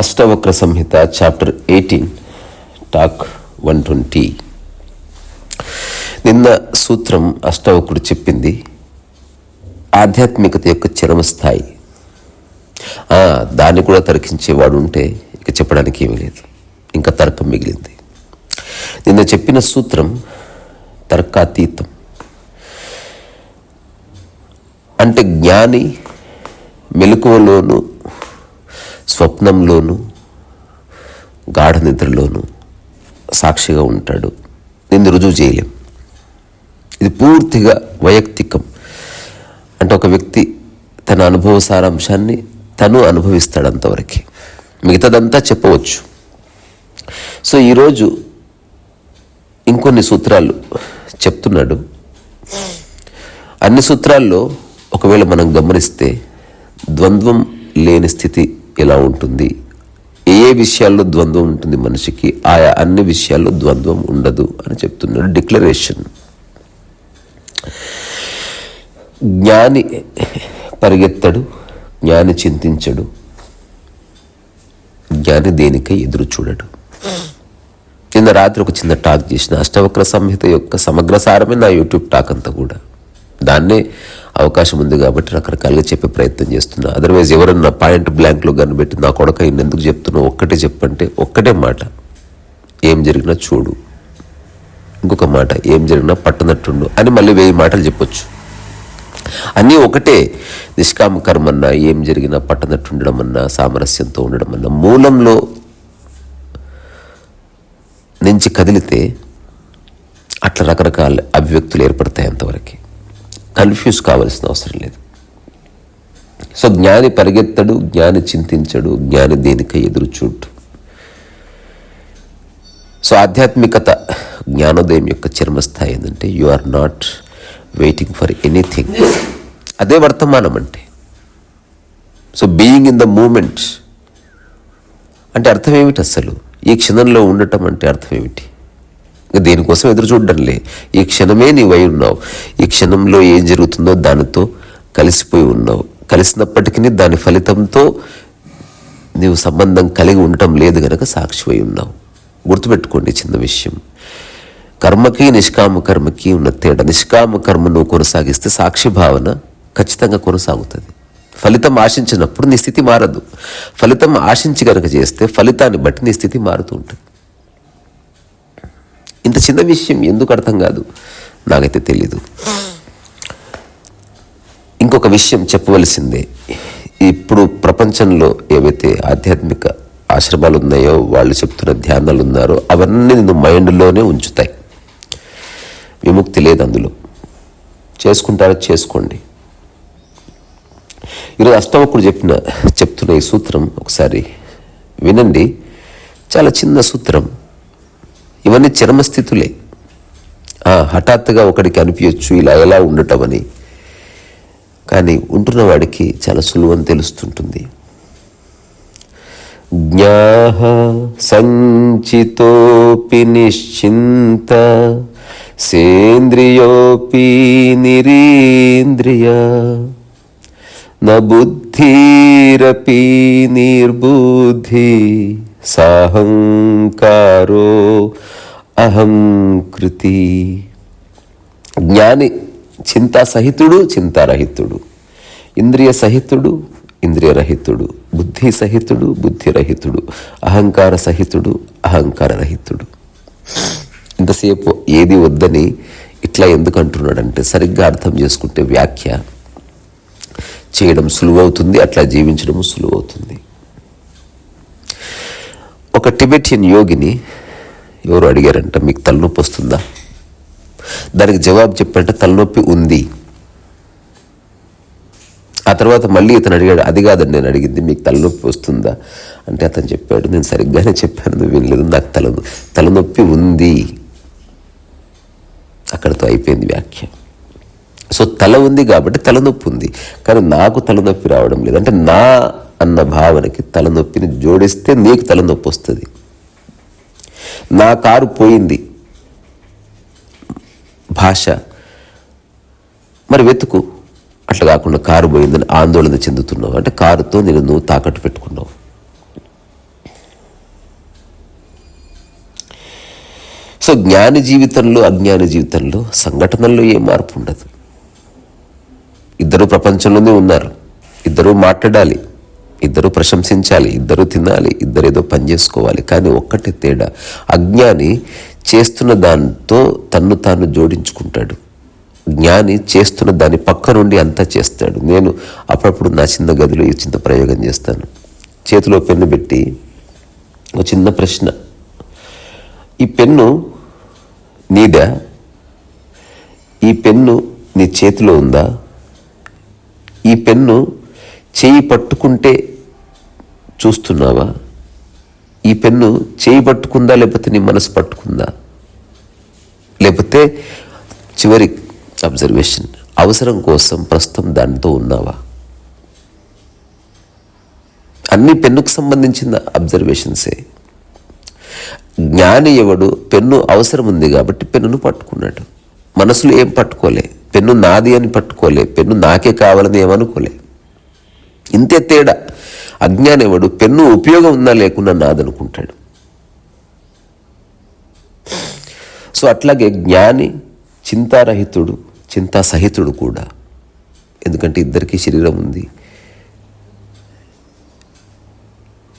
Ashtavakra Samhita chapter eighteen talk one twenty. నిన్న సూత్రం అష్టవకుడు చెప్పింది ఆధ్యాత్మికత యొక్క చరమ స్థాయి దాన్ని కూడా తర్కించేవాడు ఉంటే ఇక చెప్పడానికి ఏమీ లేదు ఇంకా తర్కం మిగిలింది. నిన్న చెప్పిన సూత్రం తర్కాతీతం. అంటే జ్ఞాని మెలకువలోను స్వప్నంలోను గాఢ నిద్రలోను సాక్షిగా ఉంటాడు. నిన్ను రుజువు చేయలేం. ఇది పూర్తిగా వైయక్తికం. అంటే ఒక వ్యక్తి తన అనుభవ సారాంశాన్ని తను అనుభవిస్తాడు అంతవరకు మిగతాదంతా చెప్పవచ్చు. సో ఈరోజు ఇంకొన్ని సూత్రాలు చెప్తున్నాడు. అన్ని సూత్రాల్లో ఒకవేళ మనం గమనిస్తే ద్వంద్వం లేని స్థితి ఎలా ఉంటుంది? ఏ ఏ విషయాల్లో ద్వంద్వం ఉంటుంది మనిషికి? ఆయా అన్ని విషయాల్లో ద్వంద్వం ఉండదు అని చెప్తున్నాడు డిక్లరేషన్. జ్ఞాని పరిగెత్తడు జ్ఞాని చింతించడు జ్ఞాని దేనికై ఎదురు చూడడు. నిన్న రాత్రి ఒక చిన్న టాక్ చేసిన అష్టవక్ర సంహిత యొక్క సమగ్ర సారమే నా యూట్యూబ్ టాక్ అంతా కూడా. దాన్నే అవకాశం ఉంది కాబట్టి రకరకాలుగా చెప్పే ప్రయత్నం చేస్తున్నా. అదర్వైజ్ ఎవరన్నా పాయింట్ బ్లాంక్లో కనిపెట్టి నా కొడక ఈయన ఎందుకు చెప్తున్నావు ఒక్కటే చెప్పంటే ఒక్కటే మాట. ఏం జరిగినా చూడు. ఇంకొక మాట ఏం జరిగినా పట్టనట్టుండు అని మళ్ళీ వెయ్యి మాటలు చెప్పొచ్చు. అన్నీ ఒకటే. నిష్కామ కర్మన్నా ఏం జరిగినా పట్టనట్టు ఉండడం అన్నా సామరస్యంతో ఉండడం అన్నా మూలంలో నుంచి కదిలితే అట్లా రకరకాల అభివ్యక్తులు ఏర్పడతాయి అంతవరకు. కన్ఫ్యూజ్ కావాల్సిన అవసరం లేదు. సో జ్ఞాని పరిగెత్తడు జ్ఞాని చింతించడు జ్ఞాని దేనికై ఎదురు చూడు సో ఆధ్యాత్మికత జ్ఞానోదయం యొక్క చర్మస్థాయి ఏంటంటే you are not waiting for anything అదే వర్తమానం అంటే. So being in the moment అంటే అర్థం ఏమిటి అసలు ఈ క్షణంలో ఉండటం అంటే అర్థం ఏమిటి? దేనికోసం ఎదురు చూడడంలే. ఈ క్షణమే నీవై ఉన్నావు. ఈ క్షణంలో ఏం జరుగుతుందో దానితో కలిసిపోయి ఉన్నావు. కలిసినప్పటికీ దాని ఫలితంతో నీవు సంబంధం కలిగి ఉండటం లేదు గనక సాక్షిపోయి ఉన్నావు. గుర్తుపెట్టుకోండి చిన్న విషయం. కర్మకి నిష్కామ కర్మకి ఉన్న తేడా. నిష్కామ కర్మను కొనసాగిస్తే సాక్షి భావన ఖచ్చితంగా కొనసాగుతుంది. ఫలితం ఆశించినప్పుడు నీ స్థితి మారదు. ఫలితం ఆశించి కనుక చేస్తే ఫలితాన్ని బట్టి నీ స్థితి మారుతూ ఉంటుంది. ఇంత చిన్న విషయం ఎందుకు అర్థం కాదు? నాకైతే తెలీదు. ఇంకొక విషయం చెప్పవలసిందే. ఇప్పుడు ప్రపంచంలో ఏవైతే ఆధ్యాత్మిక ఆశ్రమాలు ఉన్నాయో వాళ్ళు చెప్తున్న ధ్యానాలు ఉన్నారో అవన్నీ నిన్ను మైండ్లోనే ఉంచుతాయి. విముక్తి లేదు అందులో. చేసుకుంటారో చేసుకోండి. ఈరోజు అష్టమకుడు చెప్పిన చెప్తున్న ఈ సూత్రం ఒకసారి వినండి. చాలా చిన్న సూత్రం. ఇవన్నీ చరమస్థితులే. ఆ, హఠాత్తుగా ఒకడికి అనిపించచ్చు ఇలా ఎలా ఉండటం అని కానీ ఉంటున్న వాడికి చాలా సులువని తెలుస్తుంటుంది. జ్ఞాహ సంచితోపి నిశ్చింత సేంద్రియోపి నిరీంద్రియ న నిర్బుద్ధి. సాహంకారో అహం కృతి. జ్ఞాని చింతా సహితుడు చింతారహితుడు. ఇంద్రియ సహితుడు ఇంద్రియరహితుడు. బుద్ధి సహితుడు బుద్ధిరహితుడు. అహంకార సహితుడు అహంకార రహితుడు ఇంతసేపు ఏది వద్దని ఇట్లా ఎందుకు అంటున్నాడంటే సరిగ్గా అర్థం చేసుకుంటే వ్యాఖ్య చేయడం సులువవుతుంది అట్లా జీవించడం సులువవుతుంది. ఒక టిబెటియన్ యోగిని ఎవరు అడిగారంట మీకు తలనొప్పి వస్తుందా? దానికి జవాబు చెప్పంటే తలనొప్పి ఉంది. ఆ తర్వాత మళ్ళీ ఇతను అడిగాడు అది కాదండి నేను అడిగింది మీకు తలనొప్పి వస్తుందా? అంటే అతను చెప్పాడు నేను సరిగ్గానే చెప్పాను నువ్వు వినలేదు నాకు తల తలనొప్పి ఉంది. అక్కడితో అయిపోయింది వ్యాఖ్య. సో తల ఉంది కాబట్టి తలనొప్పి ఉంది కానీ నాకు తలనొప్పి రావడం లేదు. అంటే నా అన్న భావనకి తలనొప్పిని జోడిస్తే నీకు తలనొప్పి వస్తుంది. నా కారు పోయింది. భాష. మరి వెతుకు. అట్లా కాకుండా కారు పోయిందని ఆందోళన చెందుతున్నావు. అంటే కారుతో నేను నువ్వు తాకట్టు పెట్టుకున్నావు. సో జ్ఞాని జీవితంలో అజ్ఞాని జీవితంలో సంఘటనల్లో ఏ మార్పు ఉండదు. ఇద్దరు ప్రపంచంలోనే ఉన్నారు. ఇద్దరు మాట్లాడాలి. ఇద్దరు ప్రశంసించాలి ఇద్దరు తినాలి ఇద్దరు ఏదో పని చేసుకోవాలి. కానీ ఒక్కటే తేడా అజ్ఞాని చేస్తున్న దాంతో తన్ను తాను జోడించుకుంటాడు. జ్ఞాని చేస్తున్న దాని పక్క నుండి అంతా చేస్తాడు. నేను అప్పుడప్పుడు నా చిన్న గదిలో ఈ చిన్న ప్రయోగం చేస్తాను. చేతిలో పెన్ను పెట్టి ఒక చిన్న ప్రశ్న. ఈ పెన్ను నీదా? ఈ పెన్ను నీ చేతిలో ఉందా? ఈ పెన్ను చేయి పట్టుకుంటే చూస్తున్నావా? ఈ పెన్ను చేయి పట్టుకుందా లేకపోతే నీ మనసు పట్టుకుందా? లేకపోతే చివరి అబ్జర్వేషన్ అవసరం కోసం ప్రస్తుతం దానితో ఉన్నావా? అన్ని పెన్నుకు సంబంధించిన అబ్జర్వేషన్సే జ్ఞాని ఎవడు పెన్ను అవసరం ఉంది కాబట్టి పెన్నును పట్టుకున్నాడు. మనసులో ఏం పట్టుకోలే? పెన్ను నాది అని పట్టుకోలే. పెన్ను నాకే కావాలని ఏమనుకోలే? ఇంతే తేడా. అజ్ఞాని ఎవడు పెన్ను ఉపయోగం ఉందా లేకున్నా నాదనుకుంటాడు. సో అట్లాగే జ్ఞాని చింతారహితుడు చింతా సహితుడు కూడా. ఎందుకంటే ఇద్దరికీ శరీరం ఉంది.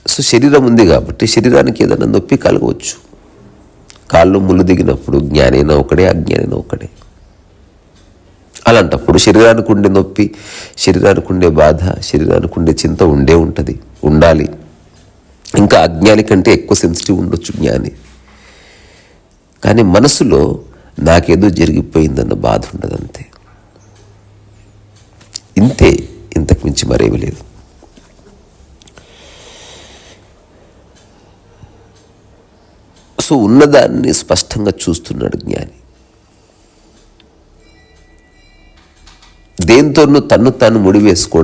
సో శరీరం ఉంది కాబట్టి శరీరానికి ఏదైనా నొప్పి కలగవచ్చు. కాళ్ళు ముళ్ళు దిగినప్పుడు జ్ఞానైనా ఒకడే అజ్ఞానైనా ఒకడే అలాంటప్పుడు శరీరానికి ఉండే నొప్పి శరీరానికి ఉండే బాధ శరీరానికి ఉండే చింత ఉండే ఉంటుంది ఉండాలి. ఇంకా అజ్ఞాని కంటే ఎక్కువ సెన్సిటివ్ ఉండొచ్చు జ్ఞాని. కానీ మనసులో నాకేదో జరిగిపోయిందన్న బాధ ఉండదు అంతే ఇంతే ఇంతకు మించి మరేమి లేదు. సో ఉన్నదాన్ని స్పష్టంగా చూస్తున్నాడు జ్ఞాని. దేంతోనూ తను తను ముడివేసుకో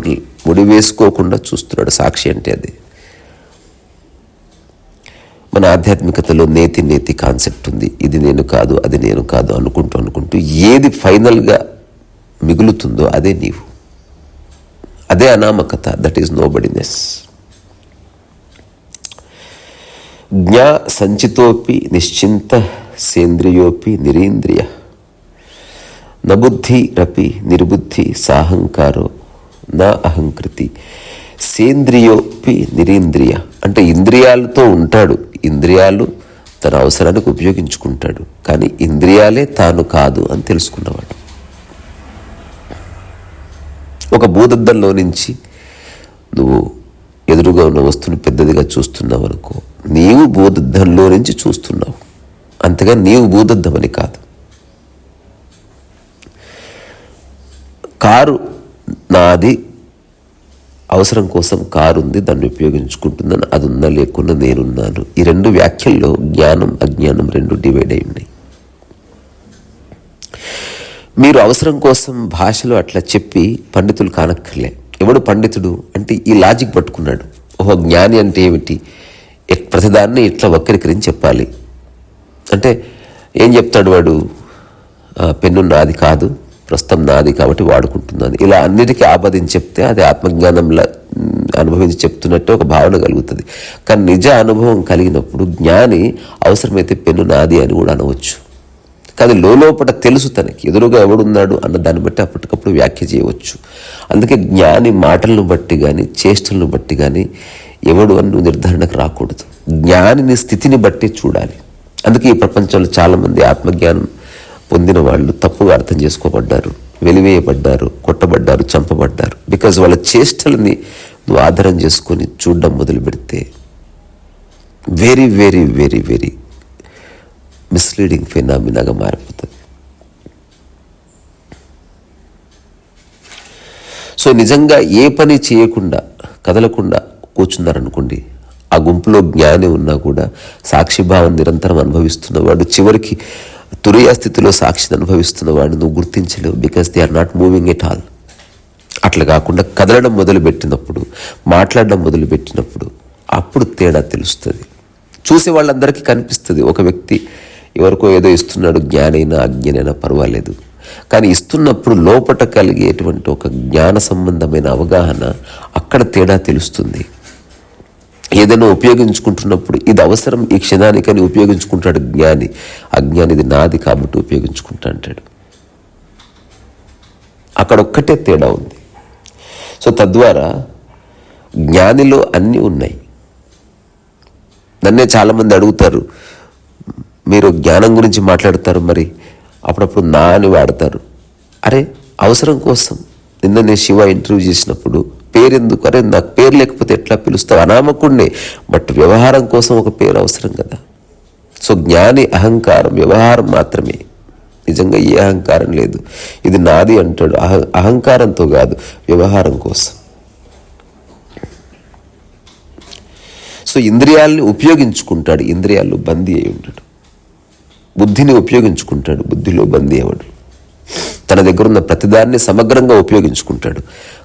ముడివేసుకోకుండా చూస్తున్నాడు. సాక్షి అంటే అది. మన ఆధ్యాత్మికతలో నేతి నేతి కాన్సెప్ట్ ఉంది. ఇది నేను కాదు అది నేను కాదు అనుకుంటూ అనుకుంటూ ఏది ఫైనల్గా మిగులుతుందో అదే నీవు. అదే అనామకత. దట్ ఈజ్ నో బడినెస్ జ్ఞా సంచితోపి నిశ్చింత సేంద్రియోపి నిరీంద్రియ. నబుద్ధి రపి నిర్బుద్ధి సాహంకారో నా అహంకృతి. సేంద్రియోపి నిరీంద్రియ. అంటే ఇంద్రియాలతో ఉంటాడు. ఇంద్రియాలు తన అవసరానికి ఉపయోగించుకుంటాడు. కానీ ఇంద్రియాలే తాను కాదు అని తెలుసుకున్నవాడు. ఒక భూదద్దంలో నుంచి నువ్వు ఎదురుగా ఉన్న వస్తువుని పెద్దదిగా చూస్తున్నావు అనుకో నీవు భూదద్దంలో నుంచి చూస్తున్నావు. అంతగా నీవు భూదద్దమని కాదు. కారు నాది అవసరం కోసం కారు ఉంది దాన్ని ఉపయోగించుకుంటుందని అది ఉన్నా లేకుండా నేనున్నాను. ఈ రెండు వ్యాఖ్యల్లో జ్ఞానం అజ్ఞానం రెండు డివైడ్ అయి ఉన్నాయి. మీరు అవసరం కోసం భాషలో అట్లా చెప్పి పండితులు కానక్కర్లే. ఎవడు పండితుడు అంటే ఈ లాజిక్ పట్టుకున్నాడు. ఓహో జ్ఞాని అంటే ఏమిటి? ప్రతిదాన్ని ఇట్లా వక్రీకరించి చెప్పాలి. అంటే ఏం చెప్తాడు వాడు? పెన్ను నాది కాదు. ప్రస్తుతం నాది కాబట్టి వాడుకుంటున్నాను. ఇలా అన్నిటికీ ఆపదని చెప్తే అది ఆత్మజ్ఞానంలా అనుభవించి చెప్తున్నట్టు ఒక భావన కలుగుతుంది. కానీ నిజ అనుభవం కలిగినప్పుడు జ్ఞాని అవసరమైతే పెన్ను నాది అని కూడా అనవచ్చు. కానీ లోలోపట తెలుసు తనకి. ఎదురుగా ఎవడున్నాడు అన్న దాన్ని బట్టి అప్పటికప్పుడు వ్యాఖ్య చేయవచ్చు. అందుకే జ్ఞాని మాటలను బట్టి కానీ చేష్టలను బట్టి కానీ ఎవడు అన్ను నిర్ధారణకు రాకూడదు. జ్ఞానిని స్థితిని బట్టి చూడాలి. అందుకే ఈ ప్రపంచంలో చాలామంది ఆత్మజ్ఞానం పొందిన వాళ్ళు తప్పుగా అర్థం చేసుకోబడ్డారు వెలివేయబడ్డారు కొట్టబడ్డారు చంపబడ్డారు. బికాజ్ వాళ్ళ చేష్టలని నువ్వు ఆధారం చేసుకొని చూడడం మొదలు పెడితే very very very very misleading ఫినామినాగా మారిపోతుంది. సో నిజంగా ఏ పని చేయకుండా కదలకుండా కూర్చున్నారనుకోండి ఆ గుంపులో జ్ఞాని ఉన్నా కూడా సాక్షిభావం నిరంతరం అనుభవిస్తున్నవాడు చివరికి తురియా స్థితిలో సాక్షిని అనుభవిస్తున్నవాడు నువ్వు గుర్తించలేవు because they are not moving at all అట్లా కాకుండా కదలడం మొదలుపెట్టినప్పుడు మాట్లాడడం మొదలుపెట్టినప్పుడు అప్పుడు తేడా తెలుస్తుంది. చూసే వాళ్ళందరికీ కనిపిస్తుంది. ఒక వ్యక్తి ఎవరికో ఏదో ఇస్తున్నాడు జ్ఞానైనా అజ్ఞానైనా పర్వాలేదు. కానీ ఇస్తున్నప్పుడు లోపట కలిగేటువంటి ఒక జ్ఞాన సంబంధమైన అవగాహన అక్కడ తేడా తెలుస్తుంది. ఏదైనా ఉపయోగించుకుంటున్నప్పుడు ఇది అవసరం ఈ క్షణానికని ఉపయోగించుకుంటాడు జ్ఞాని. అజ్ఞాని ఇది నాది కాబట్టి ఉపయోగించుకుంటా అంటాడు. అక్కడ ఒక్కటే తేడా ఉంది. సో తద్వారా జ్ఞానిలో అన్నీ ఉన్నాయి. నన్నే చాలామంది అడుగుతారు మీరు జ్ఞానం గురించి మాట్లాడతారు మరి? అప్పుడప్పుడు నా అని వాడతారు. అరే అవసరం కోసం నిన్న నేను శివ ఇంటర్వ్యూ చేసినప్పుడు పేరెందుకు? అరే నాకు పేరు లేకపోతే ఎట్లా పిలుస్తావు? అనామకుడినే బట్ వ్యవహారం కోసం ఒక పేరు అవసరం కదా. సో జ్ఞాని అహంకారం వ్యవహారం మాత్రమే. నిజంగా ఏ అహంకారం లేదు. ఇది నాది అంటాడు. అహ అహంకారంతో కాదు వ్యవహారం కోసం. సో ఇంద్రియాలని ఉపయోగించుకుంటాడు. ఇంద్రియాల్లో బందీ అయి ఉంటాడు. బుద్ధిని ఉపయోగించుకుంటాడు. బుద్ధిలో బందీ అవడు తన దగ్గర ఉన్న ప్రతిదాన్ని సమగ్రంగా ఉపయోగించుకుంటాడు.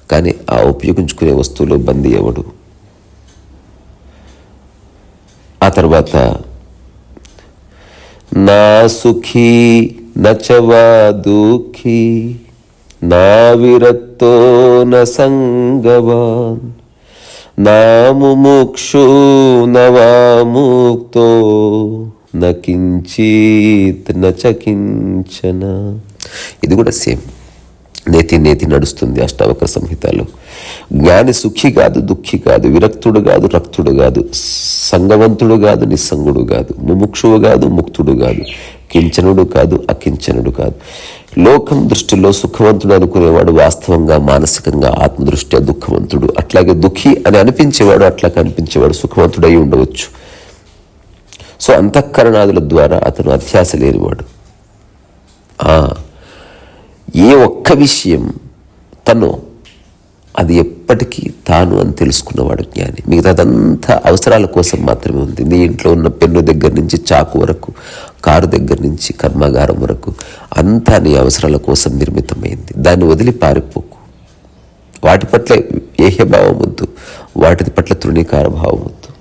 కానీ ఆ ఉపయోగించుకునే వస్తువులో బందీ ఎవడు? ఆ తర్వాత నా సుఖీ నచవా దుఃఖీ నా విరక్తో న సంగవాన్ నా ముముక్షు నవా ముక్తో నకించిత్ నచకించన ఇది కూడా సేమ్. నేతి నేతి నడుస్తుంది అష్టావకర సంహితలో. జ్ఞాని సుఖి కాదు దుఃఖి కాదు విరక్తుడు కాదు రక్తుడు కాదు సంగవంతుడు కాదు నిస్సంగుడు కాదు ముముక్షువు కాదు ముక్తుడు కాదు కించనుడు కాదు అకించనుడు కాదు. లోకం దృష్టిలో సుఖవంతుడు అనుకునేవాడు వాస్తవంగా మానసికంగా ఆత్మదృష్ట్యా దుఃఖవంతుడు. అట్లాగే దుఃఖి అని అనిపించేవాడు అట్లా కనిపించేవాడు సుఖవంతుడై ఉండవచ్చు. సో అంతఃకరణాదుల ద్వారా అతను అత్యాస లేనివాడు. ఏ ఒక్క విషయం తను అది ఎప్పటికీ తాను అని తెలుసుకున్నవాడు జ్ఞాని. మిగతాదంతా అవసరాల కోసం మాత్రమే ఉంది. నీ ఇంట్లో ఉన్న పెన్ను దగ్గర నుంచి చాకు వరకు కారు దగ్గర నుంచి కర్మాగారం వరకు అంతా నీ అవసరాల కోసం నిర్మితమైంది. దాన్ని వదిలి పారిపోకు. వాటి పట్ల ఏహ్యభావం వద్దు. వాటి పట్ల తృణీకార భావం వద్దు.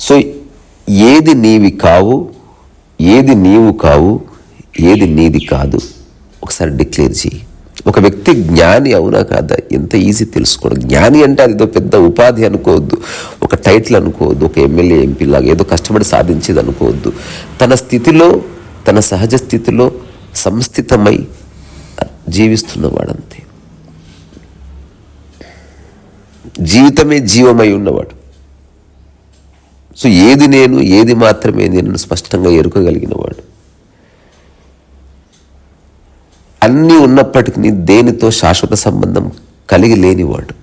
సో ఏది నీవి కావు ఏది నీవు కావు ఏది నీది కాదు. ఒకసారి డిక్లేర్ చేయి ఒక వ్యక్తి జ్ఞాని అవునా కాదా? ఎంత ఈజీ తెలుసుకోవడం. జ్ఞాని అంటే అది పెద్ద ఉపాధి అనుకోవద్దు. ఒక టైటిల్ అనుకోవద్దు. ఒక ఎమ్మెల్యే ఎంపీ లాగా ఏదో కష్టపడి సాధించేది అనుకోవద్దు. తన స్థితిలో తన సహజ స్థితిలో సంస్థితమై జీవిస్తున్నవాడంతే జీవితమే జీవమై ఉన్నవాడు. సో ఏది నేను ఏది మాత్రమే నేను స్పష్టంగా ఎరుకగలిగినవాడు వాడు అన్నీ ఉన్నప్పటికీ దేనితో శాశ్వత సంబంధం కలిగి లేనివాడు.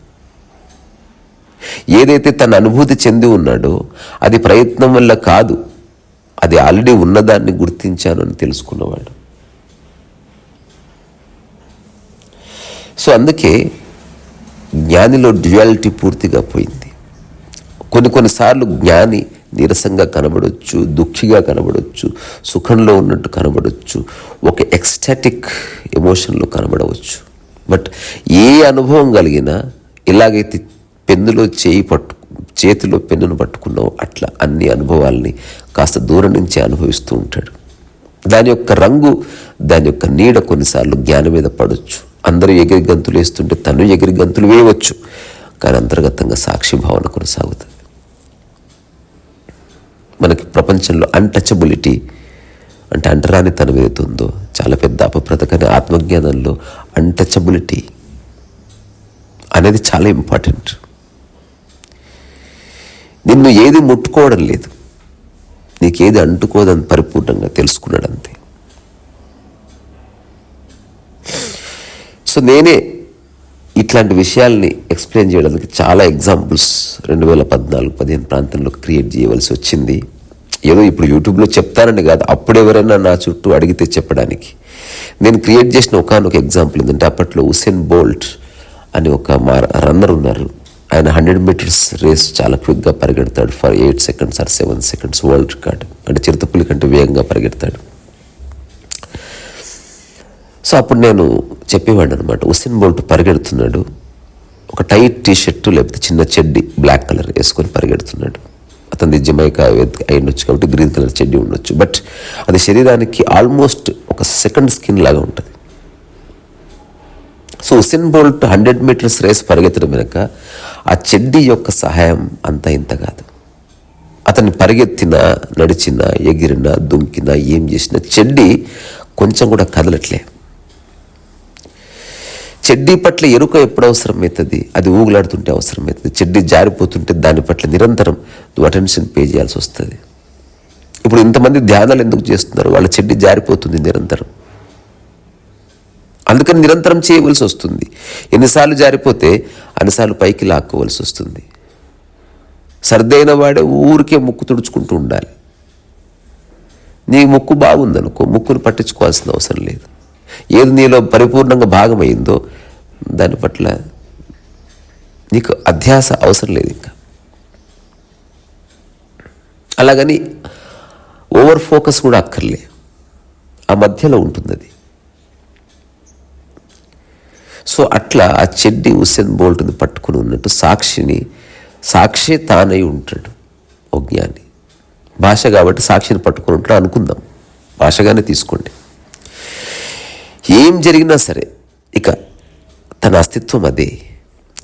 ఏదైతే తన అనుభూతి చెంది ఉన్నాడో అది ప్రయత్నం వల్ల కాదు అది ఆల్రెడీ ఉన్నదాన్ని గుర్తించాను అని తెలుసుకున్నవాడు. సో అందుకే జ్ఞానిలో డ్యుయాలిటీ పూర్తిగా పోయింది. కొన్ని కొన్నిసార్లు జ్ఞాని నీరసంగా కనబడొచ్చు దుఃఖిగా కనబడొచ్చు సుఖంలో ఉన్నట్టు కనబడొచ్చు ఒక ఎక్స్టాటిక్ ఎమోషన్లో కనబడవచ్చు. బట్ ఏ అనుభవం కలిగినా ఇలాగైతే పెన్నులో చేయి పట్టు చేతిలో పెన్నును పట్టుకున్నావు అట్లా అన్ని అనుభవాల్ని కాస్త దూరం నుంచి అనుభవిస్తూ ఉంటాడు. దాని యొక్క రంగు దాని యొక్క నీడ కొన్నిసార్లు జ్ఞానం మీద పడవచ్చు అందరూ ఎగిరి గంతులు వేస్తుంటే తను ఎగిరి గంతులు వేయవచ్చు. కానీ అంతర్గతంగా సాక్షి భావన కొనసాగుతుంది. మనకి ప్రపంచంలో అన్టచబిలిటీ అంటే అంటరాని తనం చాలా పెద్ద అపప్రత కానీ ఆత్మజ్ఞానంలో అన్టచబిలిటీ అనేది చాలా ఇంపార్టెంట్ నిన్ను ఏది ముట్టుకోవడం లేదు. నీకేది అంటుకోదని పరిపూర్ణంగా తెలుసుకున్నాడు అంతే. సో నేనే ఇట్లాంటి విషయాల్ని ఎక్స్ప్లెయిన్ చేయడానికి చాలా ఎగ్జాంపుల్స్ రెండు వేల పద్నాలుగు పదిహేను ప్రాంతంలో క్రియేట్ చేయవలసి వచ్చింది. ఏదో ఇప్పుడు యూట్యూబ్లో చెప్తానని కాదు. అప్పుడు ఎవరైనా నా చుట్టూ అడిగితే చెప్పడానికి. నేను క్రియేట్ చేసిన ఒకనొక ఎగ్జాంపుల్ ఏంటంటే అప్పట్లో హుసేన్ బోల్ట్ అని ఒక మా రన్నర్ ఉన్నారు. ఆయన హండ్రెడ్ మీటర్స్ రేస్ చాలా క్విక్గా పరిగెడతాడు. For eight seconds or seven seconds world record. అంటే చిరుతపులి కంటే వేగంగా పరిగెడతాడు. సో అప్పుడు నేను చెప్పేవాడిని అనమాట హుసేన్ బోల్ట్ పరిగెడుతున్నాడు. ఒక టైట్ టీ షర్టు లేకపోతే చిన్న చెడ్డి బ్లాక్ కలర్ వేసుకొని పరిగెడుతున్నాడు. అతనిది జమైకా అయి ఉండొచ్చు కాబట్టి గ్రీన్ కలర్ చెడ్డి ఉండొచ్చు. బట్ అది శరీరానికి ఆల్మోస్ట్ ఒక సెకండ్ స్కిన్ లాగా ఉంటుంది. So Usain Bolt hundred metres race పరిగెత్తడం వెనుక ఆ చెడ్డీ యొక్క సహాయం అంత ఇంత కాదు. అతన్ని పరిగెత్తినా నడిచినా ఎగిరినా దుంకినా ఏం చేసినా చెడ్డీ కొంచెం కూడా కదలట్లే. చెడ్డీ పట్ల ఎరుక ఎప్పుడు అవసరమవుతుంది? అది ఊగులాడుతుంటే అవసరమవుతుంది. చెడ్డీ జారిపోతుంటే దాని పట్ల నిరంతరం నువ్వు అటెన్షన్ పే చేయాల్సి వస్తుంది. ఇప్పుడు ఇంతమంది ధ్యానాలు ఎందుకు చేస్తున్నారు? వాళ్ళ చెడ్డీ జారిపోతుంది నిరంతరం. అందుకని నిరంతరం చేయవలసి వస్తుంది. ఎన్నిసార్లు జారిపోతే అన్నిసార్లు పైకి లాక్కోవలసి వస్తుంది. సర్దైన వాడే ఊరికే ముక్కు తుడుచుకుంటూ ఉండాలి. నీ ముక్కు బాగుందనుకో ముక్కును పట్టించుకోవాల్సిన అవసరం లేదు. ఏది నీలో పరిపూర్ణంగా భాగమైందో దాని పట్ల నీకు అధ్యాస అవసరం లేదు ఇంకా. అలాగని ఓవర్ ఫోకస్ కూడా అక్కర్లే. ఆ మధ్యలో ఉంటుంది అది సో అట్లా ఆ చెడ్డి ఉసేన్ బోల్ట్ని పట్టుకుని ఉన్నట్టు సాక్షిని సాక్షి తానై ఉంటాడు ఓ జ్ఞాని. భాష కాబట్టి సాక్షిని పట్టుకుని ఉంటాడు అనుకుందాం. భాషగానే తీసుకోండి. ఏం జరిగినా సరే ఇక తన అస్తిత్వం అదే.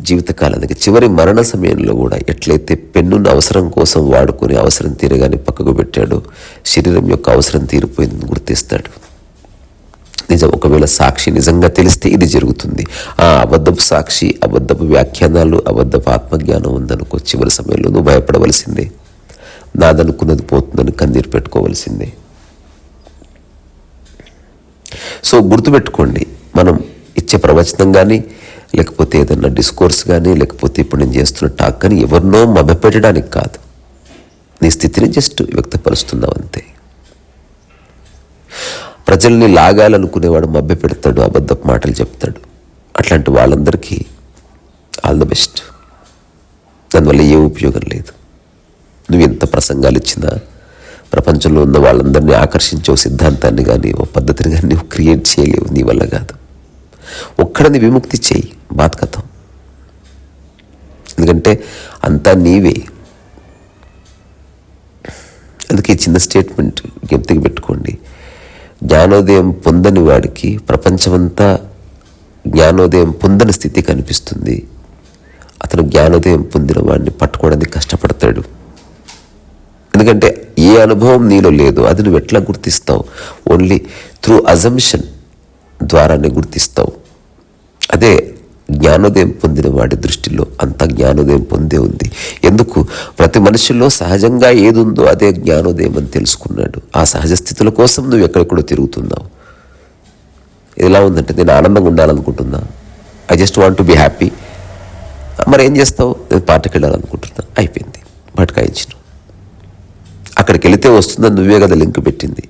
జీవితకాలానికి చివరి మరణ సమయంలో కూడా ఎట్లయితే పెన్నును అవసరం కోసం వాడుకొని అవసరం తీరగానే పక్కకు పెట్టాడో శరీరం యొక్క అవసరం తీరిపోయిందని గుర్తిస్తాడు. నిజం ఒకవేళ సాక్షి నిజంగా తెలిస్తే ఇది జరుగుతుంది. ఆ అబద్ధపు సాక్షి అబద్ధపు వ్యాఖ్యానాలు అబద్ధపు ఆత్మజ్ఞానం ఉందనుకో చివరి సమయంలో నువ్వు భయపడవలసిందే. నాదనుకున్నది పోతుందని కన్నీరు పెట్టుకోవలసిందే. సో గుర్తుపెట్టుకోండి మనం ఇచ్చే ప్రవచనం కానీ లేకపోతే ఏదన్నా డిస్కోర్స్ కానీ లేకపోతే ఇప్పుడు నేను చేస్తున్న టాక్ కానీ ఎవరినో మభపెట్టడానికి కాదు. నీ స్థితిని జస్ట్ వ్యక్తపరుస్తున్నావు అంతే. ప్రజల్ని లాగాలనుకునేవాడు మభ్య పెడతాడు అబద్ధపు మాటలు చెప్తాడు. అట్లాంటి వాళ్ళందరికీ ఆల్ ద బెస్ట్ దానివల్ల ఏ ఉపయోగం లేదు. నువ్వు ఎంత ప్రసంగాలు ఇచ్చినా ప్రపంచంలో ఉన్న వాళ్ళందరినీ ఆకర్షించే ఓ సిద్ధాంతాన్ని కానీ ఓ పద్ధతిని కానీ నువ్వు క్రియేట్ చేయలేవు నీ వల్ల కాదు. ఒక్కడిని విముక్తి చేయి బాత్కథం ఎందుకంటే అంతా నీవే. అందుకే చిన్న స్టేట్మెంట్ జ్ఞప్తికి పెట్టుకోండి. జ్ఞానోదయం పొందని వాడికి ప్రపంచమంతా జ్ఞానోదయం పొందని స్థితి కనిపిస్తుంది. అతను జ్ఞానోదయం పొందిన వాడిని పట్టుకోవడానికి కష్టపడతాడు. ఎందుకంటే ఏ అనుభవం నీలో లేదు అది నువ్వు ఎట్లా గుర్తిస్తావు? ఓన్లీ త్రూ అజంప్షన్ ద్వారానే గుర్తిస్తావు. అదే జ్ఞానోదయం పొందిన వాడి దృష్టిలో అంత జ్ఞానోదయం పొందే ఉంది. ఎందుకు? ప్రతి మనిషిలో సహజంగా ఏది ఉందో అదే జ్ఞానోదయం అని తెలుసుకున్నాడు. ఆ సహజ స్థితుల కోసం నువ్వు ఎక్కడెక్కడో తిరుగుతున్నావు. ఎలా ఉందంటే నేను ఆనందంగా ఉండాలనుకుంటున్నా. I just want to be happy మరి ఏం చేస్తావు? నేను పాటకి వెళ్ళాలనుకుంటున్నా అయిపోయింది. బట్కాయించిన అక్కడికి వస్తుందని నువ్వే కదా లింక్ పెట్టింది.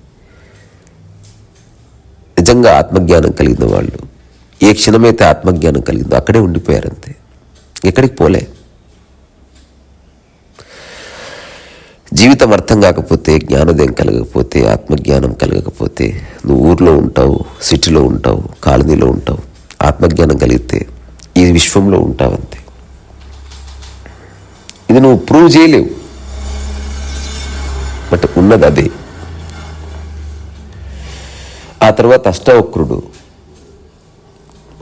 నిజంగా ఆత్మజ్ఞానం కలిగిన వాళ్ళు ఏ క్షణమైతే ఆత్మజ్ఞానం కలిగిందో అక్కడే ఉండిపోయారంతే. ఎక్కడికి పోలే? జీవితం అర్థం కాకపోతే జ్ఞానోదయం కలగకపోతే ఆత్మజ్ఞానం కలగకపోతే నువ్వు ఊర్లో ఉంటావు సిటీలో ఉంటావు కాలనీలో ఉంటావు ఆత్మజ్ఞానం కలిగితే ఈ విశ్వంలో ఉంటావు అంతే ఇది నువ్వు ప్రూవ్ చేయలేవు. బట్ ఉన్నది అది. ఆ తర్వాత అష్టవక్రుడు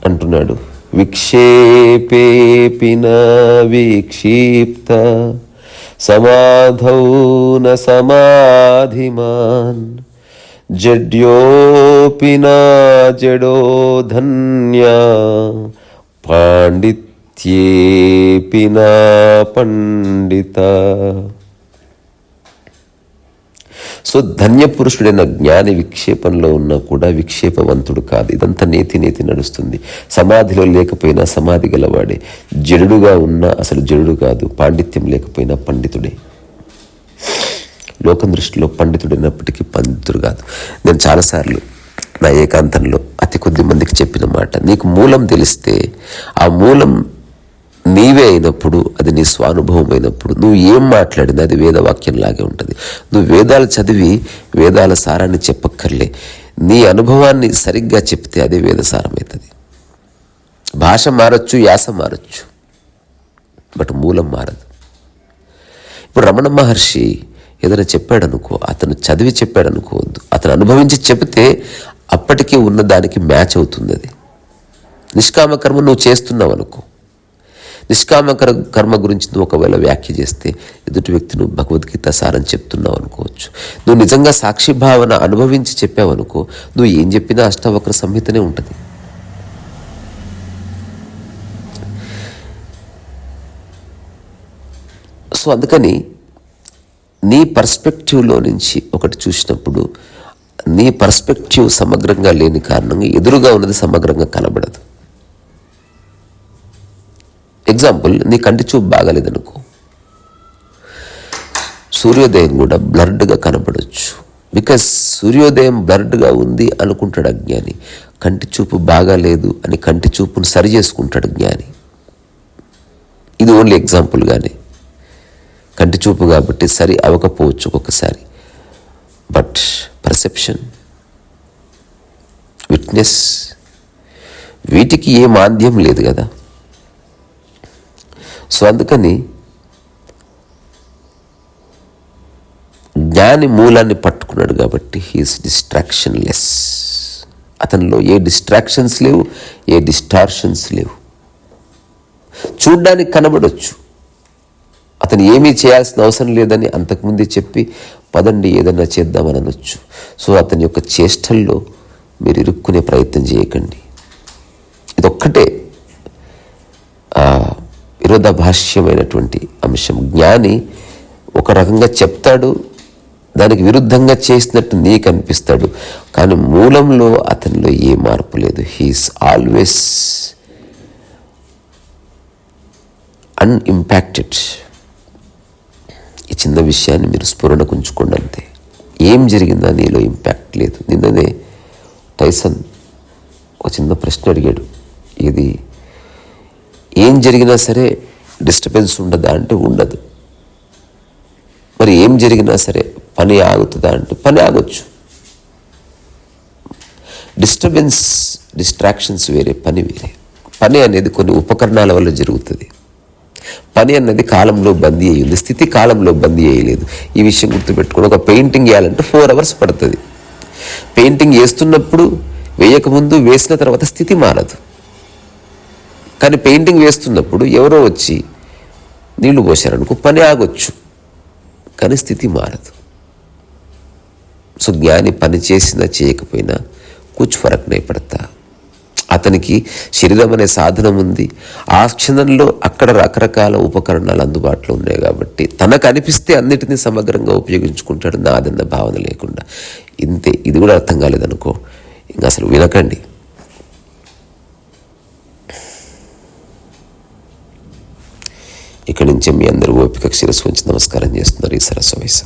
అంటున్నాడు విక్షేపేపిన విక్షిప్త సమాధౌ న సమాధిమాన్ జడ్యోపిన జడో ధన్య పాండిత్యేపిన పండిత. సో ధన్యపురుషుడైన జ్ఞాని విక్షేపంలో ఉన్నా కూడా విక్షేపవంతుడు కాదు. ఇదంతా నేతి నేతి నడుస్తుంది. సమాధిలో లేకపోయినా సమాధి గలవాడే. జడుగా ఉన్నా అసలు జడు కాదు. పాండిత్యం లేకపోయినా పండితుడే. లోకం దృష్టిలో పండితుడైనప్పటికీ పండితుడు కాదు. నేను చాలాసార్లు నా ఏకాంతంలో అతి కొద్ది మందికి చెప్పిన మాట. నీకు మూలం తెలిస్తే ఆ మూలం నీవే అయినప్పుడు అది నీ స్వానుభవం అయినప్పుడు నువ్వు ఏం మాట్లాడినా అది వేదవాక్యంలాగే ఉంటుంది. నువ్వు వేదాలు చదివి వేదాల సారాన్ని చెప్పక్కర్లే. నీ అనుభవాన్ని సరిగ్గా చెప్తే అది వేదసారం అవుతుంది భాష మారచ్చు యాస మారచ్చు బట్ మూలం మారదు. ఇప్పుడు రమణ మహర్షి ఏదైనా చెప్పాడనుకో అతను చదివి చెప్పాడనుకోవద్దు. అతను అనుభవించి చెబితే అప్పటికే ఉన్న దానికి మ్యాచ్ అవుతుంది అది. నిష్కామకర్మ నువ్వు చేస్తున్నావు అనుకో నిష్కామ కర్మ గురించి నువ్వు ఒకవేళ వ్యాఖ్య చేస్తే ఎదుటి వ్యక్తి నువ్వు భగవద్గీత సారం చెప్తున్నావు అనుకోవచ్చు. నువ్వు నిజంగా సాక్షి భావన అనుభవించి చెప్పావు అనుకో నువ్వు ఏం చెప్పినా అష్టవక్ర సంహితనే ఉంటుంది. సో అందుకని నీ పర్స్పెక్టివ్లో నుంచి ఒకటి చూసినప్పుడు నీ పర్స్పెక్టివ్ సమగ్రంగా లేని కారణంగా ఎదురుగా ఉన్నది సమగ్రంగా కనబడదు. ఎగ్జాంపుల్ నీ కంటి చూపు బాగాలేదనుకో. సూర్యోదయం కూడా బ్లర్డ్గా కనబడవచ్చు బికాస్ సూర్యోదయం బ్లర్డ్గా ఉంది అనుకుంటాడు అజ్ఞాని కంటి చూపు బాగాలేదు అని కంటి చూపును సరి చేసుకుంటాడు జ్ఞాని. ఇది ఓన్లీ ఎగ్జాంపుల్గానే కంటి చూపు కాబట్టి సరి అవ్వకపోవచ్చు ఒక్కొక్కసారి. బట్ పర్సెప్షన్ విట్నెస్ వీటికి ఏ మాంద్యం లేదు కదా. సో అందుకని జ్ఞాని మూలాన్ని పట్టుకున్నాడు కాబట్టి హీఈస్ డిస్ట్రాక్షన్ లెస్ అతనిలో ఏ డిస్ట్రాక్షన్స్ లేవు ఏ డిస్టార్షన్స్ లేవు. చూడ్డానికి కనబడొచ్చు. అతను ఏమీ చేయాల్సిన అవసరం లేదని అంతకుముందే చెప్పి పదండి ఏదన్నా చేద్దామని అనొచ్చు. సో అతని యొక్క చేష్టల్లో మీరు ఇరుక్కునే ప్రయత్నం చేయకండి. ఇదొక్కటే. విరోధభాష్యమైనటువంటి అంశం. జ్ఞాని ఒక రకంగా చెప్తాడు దానికి విరుద్ధంగా చేసినట్టు నీకు అనిపిస్తాడు కానీ మూలంలో అతనిలో ఏ మార్పు లేదు. హీఈస్ ఆల్వేస్ అన్ఇంపాక్టెడ్ ఈ చిన్న విషయాన్ని మీరు స్ఫురణకు ఉంచుకోండి అంతే. ఏం జరిగిందా నీలో ఇంపాక్ట్ లేదు. నిన్ననే టైసన్ ఒక చిన్న ప్రశ్న అడిగాడు. ఇది ఏం జరిగినా సరే డిస్టర్బెన్స్ ఉండదా అంటే ఉండదు. మరి ఏం జరిగినా సరే పని ఆగుతుందా అంటే పని ఆగొచ్చు. డిస్టర్బెన్స్ డిస్ట్రాక్షన్స్ వేరే పని వేరే. పని అనేది కొన్ని ఉపకరణాల వల్ల జరుగుతుంది. పని అన్నది కాలంలో బందీ అయ్యింది స్థితి కాలంలో బందీ అయ్యలేదు. ఈ విషయం గుర్తుపెట్టుకుని ఒక పెయింటింగ్ వేయాలంటే ఫోర్ అవర్స్ పడుతుంది. పెయింటింగ్ వేస్తున్నప్పుడు వేయకముందు వేసిన తర్వాత స్థితి మారదు. కానీ పెయింటింగ్ వేస్తున్నప్పుడు ఎవరో వచ్చి నీళ్ళు పోసారనుకో పని ఆగొచ్చు. కానీ స్థితి మారదు. సో జ్ఞాని పని చేసినా చేయకపోయినా కుచ్ ఫరక్ నే పడతా. అతనికి శరీరం అనే సాధనం ఉంది. ఆ క్షణంలో అక్కడ రకరకాల ఉపకరణాలు అందుబాటులో ఉన్నాయి కాబట్టి తనకు అనిపిస్తే అన్నిటినీ సమగ్రంగా ఉపయోగించుకుంటాడు. నాదన్న భావన లేకుండా. ఇంతే. ఇది కూడా అర్థం కాలేదనుకో. ఇంకా అసలు వినకండి. ఇక్కడి నుంచి మీ అందరూ ఓపిక శిరస్సు ఉంచి నమస్కారం చేస్తున్నారు ఈ సరస్వ వయసు